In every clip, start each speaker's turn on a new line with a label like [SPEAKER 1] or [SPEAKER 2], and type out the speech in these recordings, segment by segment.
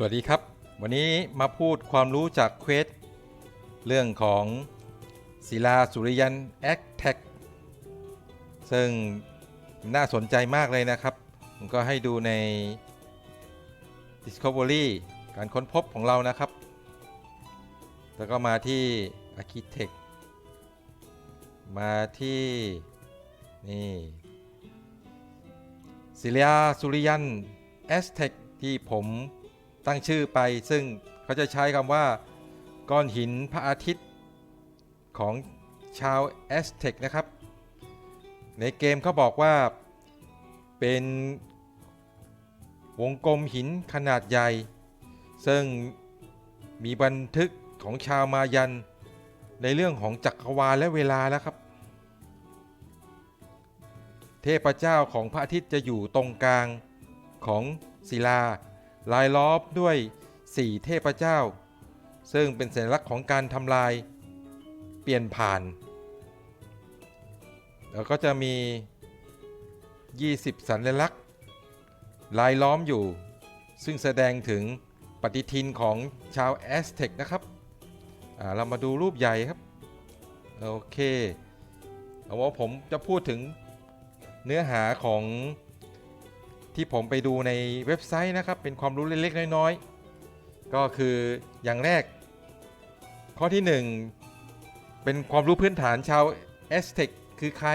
[SPEAKER 1] สวัสดีครับ วันนี้มาพูดความรู้จากเควสเรื่องของศิลาสุริยันแอคแท็กซึ่งน่าสนใจมากเลยนะครับ ผมก็ให้ดูใน Discovery การค้นพบของเรานะครับ แล้วก็มาที่ Architect มาที่นี่ศิลาสุริยันแอสเทคที่ผม ตั้งชื่อไปซึ่งเขาจะใช้คำว่าก้อนหินพระอาทิตย์ของชาวแอสเทคนะครับ ในเกมเขาบอกว่าเป็นวงกลมหินขนาดใหญ่ ซึ่งมีบันทึกของชาวมายัน ในเรื่องของจักรวาลและเวลาแล้วครับ เทพเจ้าของพระอาทิตย์จะอยู่ตรงกลางของศิลา ลายล้อมด้วย4เทพเจ้า ซึ่งเป็นสัญลักษณ์ของการทำลาย เปลี่ยนผ่าน แล้วก็จะมี 20 สัญลักษณ์ ลายล้อมอยู่ ซึ่งแสดงถึงปฏิทินของชาวแอสเท็กนะครับ เรามาดูรูปใหญ่ครับ โอเค เอาว่าผมจะพูดถึงเนื้อหาของ ที่ผมไปดูในเว็บไซต์นะครับ เป็นความรู้เล็กๆน้อยๆ ก็คืออย่างแรก ข้อที่ 1 เป็นความรู้พื้นฐานชาวแอสเท็กคือใคร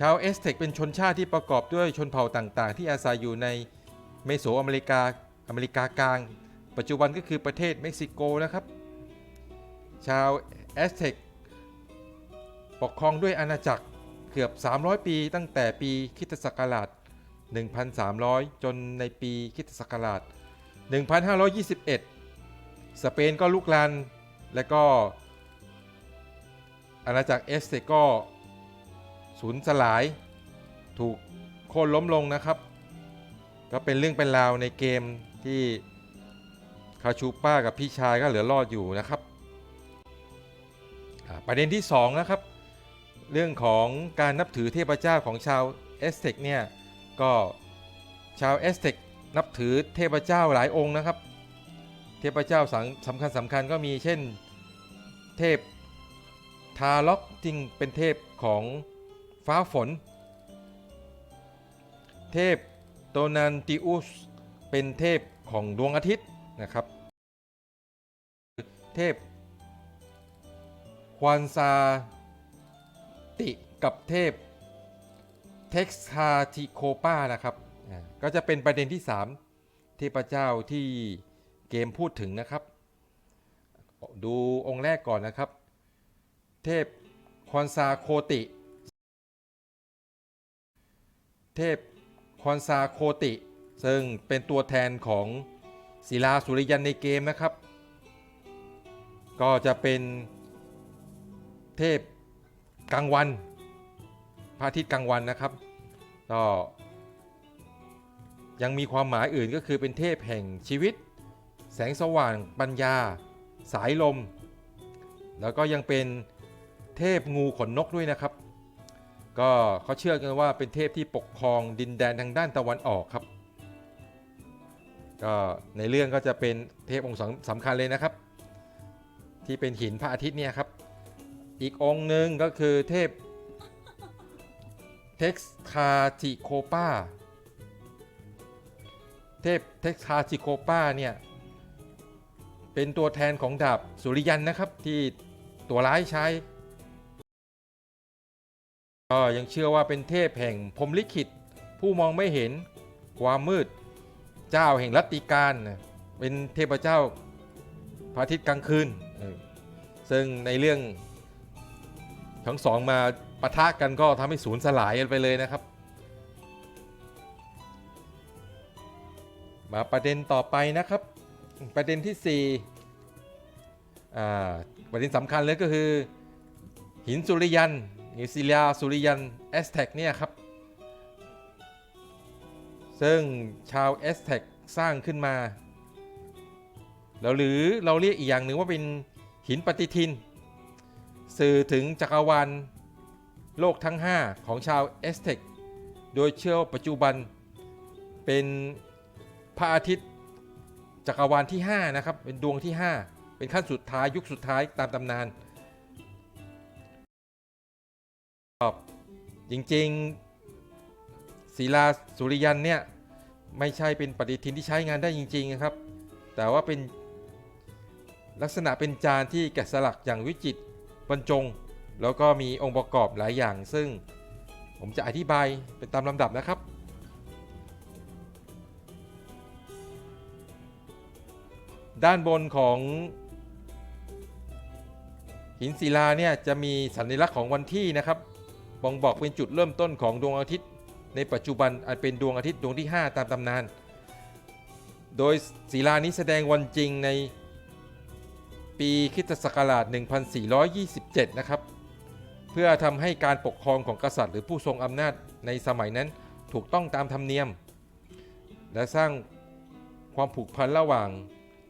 [SPEAKER 1] ชาวเอสเท็กเป็นชนชาติที่ประกอบด้วยชนเผ่าต่างๆ ที่อาศัยอยู่ในเมโสอเมริกาอเมริกากลาง ปัจจุบันก็คือประเทศเม็กซิโกนะครับ ชาวแอสเท็ก ปกครองด้วยอาณาจักรเกือบ 300 ปีตั้งแต่ปีคริสตศักราช 1,300 จนในปีคริสตศักราช 1,521 สเปนก็ลุกลานและก็อาณาจักรเอสเท็กก็สูญสลาย ถูกโค่นล้มลงนะครับ ก็เป็นเรื่องเป็นราวในเกมที่คาชูป้ากับพี่ชายก็เหลือรอดอยู่นะครับประเด็นที่ 2 นะครับ เรื่องของการนับถือเทพเจ้าของชาวเอสเทกเนี่ยก็ชาวเอสเทกนับถือเทพเจ้าหลายองค์นะครับ เทพเจ้าสำสำคัญสำคัญก็มีเช่นเทพทาล็อกจริงเป็นเทพของฟ้าฝน เทพโตนันติอุสเป็นเทพของดวงอาทิตย์นะครับ เทพควานซา ติกับเทพเท็กซาติโคปานะครับก็จะเป็นประเด็นที่ 3 เทพเจ้าที่เกมพูดถึงนะครับ ดูองค์แรกก่อนนะครับ เทพคอนซาโคติ เทพคอนซาโคติ ซึ่งเป็นตัวแทนของศิลาสุริยันในเกมนะครับ ก็จะเป็นเทพ กลางวันพระอาทิตย์กลางวันนะครับก็ยังมีความหมายอื่นก็คือเป็นเทพแห่งชีวิต แสงสว่างปัญญา สายลม แล้วก็ยังเป็นเทพงูขนนกด้วยนะครับ ก็เขาเชื่อกันว่าเป็นเทพที่ปกครองดินแดนทางด้านตะวันออกครับก็ในเรื่องก็จะเป็นเทพองค์สำสำคัญเลยนะครับ ที่เป็นหินพระอาทิตย์เนี่ยครับ อีกองค์หนึ่งก็คือเทพเท็กซ์คาจิโคปาเทพเท็กซ์คาจิโคปาเนี่ย เป็นตัวแทนของดาบสุริยันนะครับที่ตัวร้ายใช้ก็ยังเชื่อว่าเป็นเทพแห่งพรหมลิขิต ผู้มองไม่เห็นความมืดเจ้าแห่งรัตติการนเป็นเทพเจ้าพระอาทิตย์กลางคืน ซึ่งในเรื่อง ทั้งสองมาปะทะกันก็ทำให้สูญสลายกันไปเลยนะครับ มาประเด็นต่อไปนะครับ ประเด็นที่4อ่าประเด็นสำคัญเลยก็คือ หินสุริยันหรือศิลาสุริยันแอสแท็กเนี่ยครับ ซึ่งชาวแอสแท็กสร้างขึ้นมา แล้วหรือเราเรียกอีกอย่างหนึ่งว่าเป็นหินปฏิทิน สื่อถึงจักรวาลโลกทั้ง 5 ของชาวเอสเทคโดยเชื่อปัจจุบันเป็นพระอาทิตย์จักรวาลที่ 5 นะครับ เป็นดวงที่ 5 เป็นขั้นสุดท้ายยุคสุดท้ายตามตำนานรับจริงๆศิลาสุริยันเนี่ย ไม่ใช่เป็นปฏิทินที่ใช้งานได้จริง ๆ นะครับ แต่ว่าเป็นลักษณะเป็นจานที่แกะสลักอย่างวิจิตร บรรจง แล้วก็มีองค์ประกอบหลายอย่าง ซึ่งผมจะอธิบายเป็นตามลำดับนะครับ ด้านบนของหินศิลาเนี่ยจะมีสัญลักษณ์ของวันที่นะครับบ่งบอกเป็นจุดเริ่มต้นของดวงอาทิตย์ ในปัจจุบันอันเป็นดวงอาทิตย์ดวงที่ 5 ตามตำนาน โดยศิลานี้แสดงวันจริงใน ปีคริสตศักราช 1427 นะครับ เพื่อทำให้การปกครองของกษัตริย์หรือผู้ทรงอำนาจในสมัยนั้นถูกต้องตามธรรมเนียม และสร้างความผูกพันระหว่าง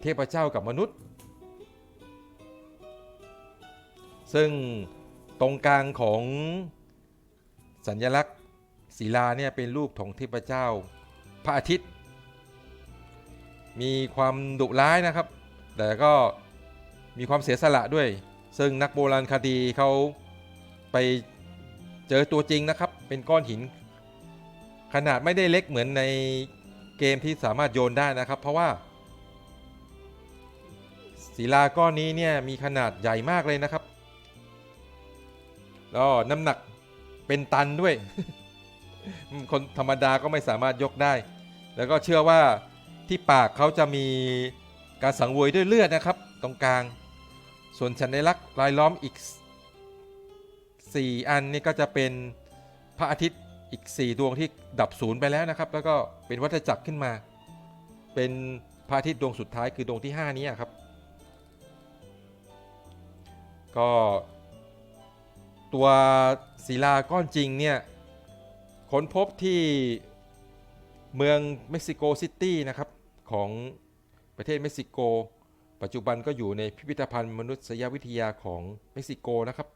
[SPEAKER 1] เทพเจ้ากับมนุษย์ ซึ่งตรงกลางของสัญลักษณ์ศิลาเนี่ยเป็นรูปของเทพเจ้าพระอาทิตย์ มีความดุร้ายนะครับ แต่ก็ มีความเสียสละด้วย ซึ่งนักโบราณคดีเขาไปเจอตัวจริงนะครับ เป็นก้อนหิน ขนาดไม่ได้เล็กเหมือนในเกมที่สามารถโยนได้นะครับ เพราะว่าศิลาก้อนนี้เนี่ยมีขนาดใหญ่มากเลยนะครับแล้วน้ำหนักเป็นตันด้วย คนธรรมดาก็ไม่สามารถยกได้ แล้วก็เชื่อว่าที่ปากเขาจะมีการสังเวยด้วยเลือดนะครับ ตรงกลาง ส่วนสัญลักษณ์รายล้อมอีก 4 อันนี่ก็จะเป็นพระอาทิตย์อีก 4 ดวงที่ดับศูนย์ไปแล้วนะครับ แล้วก็เป็นวัฏจักรขึ้นมา เป็นพระอาทิตย์ดวงสุดท้ายคือดวงที่ 5 นี้ครับ ก็ตัวศิลาก้อนจริงเนี่ยค้นพบที่เมืองเม็กซิโกซิตี้นะครับของประเทศเม็กซิโก ปัจจุบันก็อยู่ในพิพิธภัณฑ์มนุษยวิทยาของเม็กซิโกนะครับ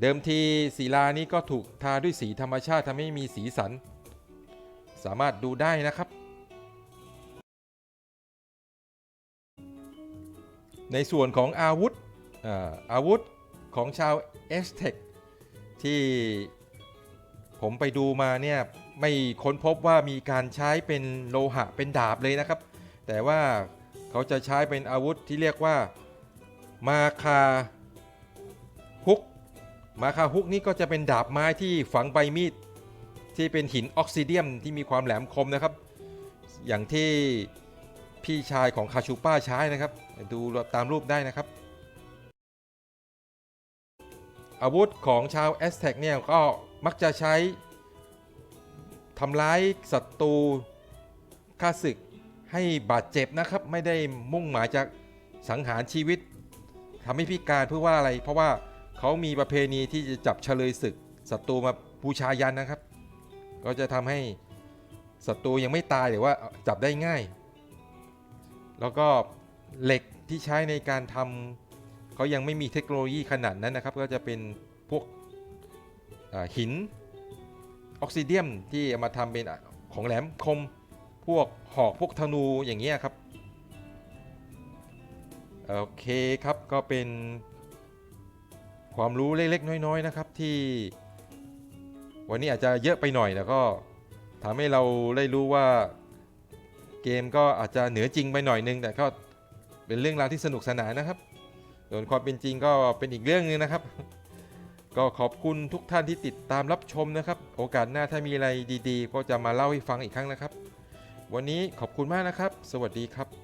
[SPEAKER 1] เดิมทีศิลานี้ก็ถูกทาด้วยสีธรรมชาติทำให้มีสีสัน สามารถดูได้นะครับ ในส่วนของอาวุธอาอาวุธของชาวเอสเทคที่ผมไปดูมาเนี่ยไม่ค้นพบว่ามีการใช้เป็นโลหะเป็นดาบเลยนะครับ แต่ว่า เขาจะใช้เป็นอาวุธที่เรียกว่ามาคาฮุก มาคาฮุกนี่ก็จะเป็นดาบไม้ที่ฝังใบมีดที่เป็นหินออกซิเดียมที่มีความแหลมคมนะครับ อย่างที่พี่ชายของคาชูป้าใช้นะครับ ดูตามรูปได้นะครับ อาวุธของชาวแอสแท็กเนี่ยก็มักจะใช้ทำร้ายศัตรูฆ่าศึก ให้บาดเจ็บนะครับ ไม่ได้มุ่งหมายจะสังหารชีวิตทำให้พิการเพื่อว่าอะไร เพราะว่าเขามีประเพณีที่จะจับเฉลยศึกศัตรูมาบูชายันนะครับ ก็จะทำให้ศัตรูยังไม่ตายหรือว่าจับได้ง่าย แล้วก็เหล็กที่ใช้ในการทำเขายังไม่มีเทคโนโลยีขนาดนั้นนะครับ ก็จะเป็นพวกหินออกซิเดียมที่เอามาทำเป็นของแหลมคม พวกหอกพวกธนูอย่างเงี้ยครับ โอเคครับก็เป็นความรู้เล็กๆน้อย ๆ นะครับที่วันนี้อาจจะเยอะไปหน่อยแล้วก็ทำให้เราได้รู้ว่าเกมก็อาจจะเหนือจริงไปหน่อยนึง แต่ก็เป็นเรื่องราวที่สนุกสนานนะครับ ส่วนความเป็นจริงก็เป็นอีกเรื่องหนึงนะครับ ก็ขอบคุณทุกท่านที่ติดตามรับชมนะครับ โอกาสหน้าถ้ามีอะไรดีๆ ก็จะมาเล่าให้ฟังอีกครั้งนะครับ วันนี้ขอบคุณมากนะครับ สวัสดีครับ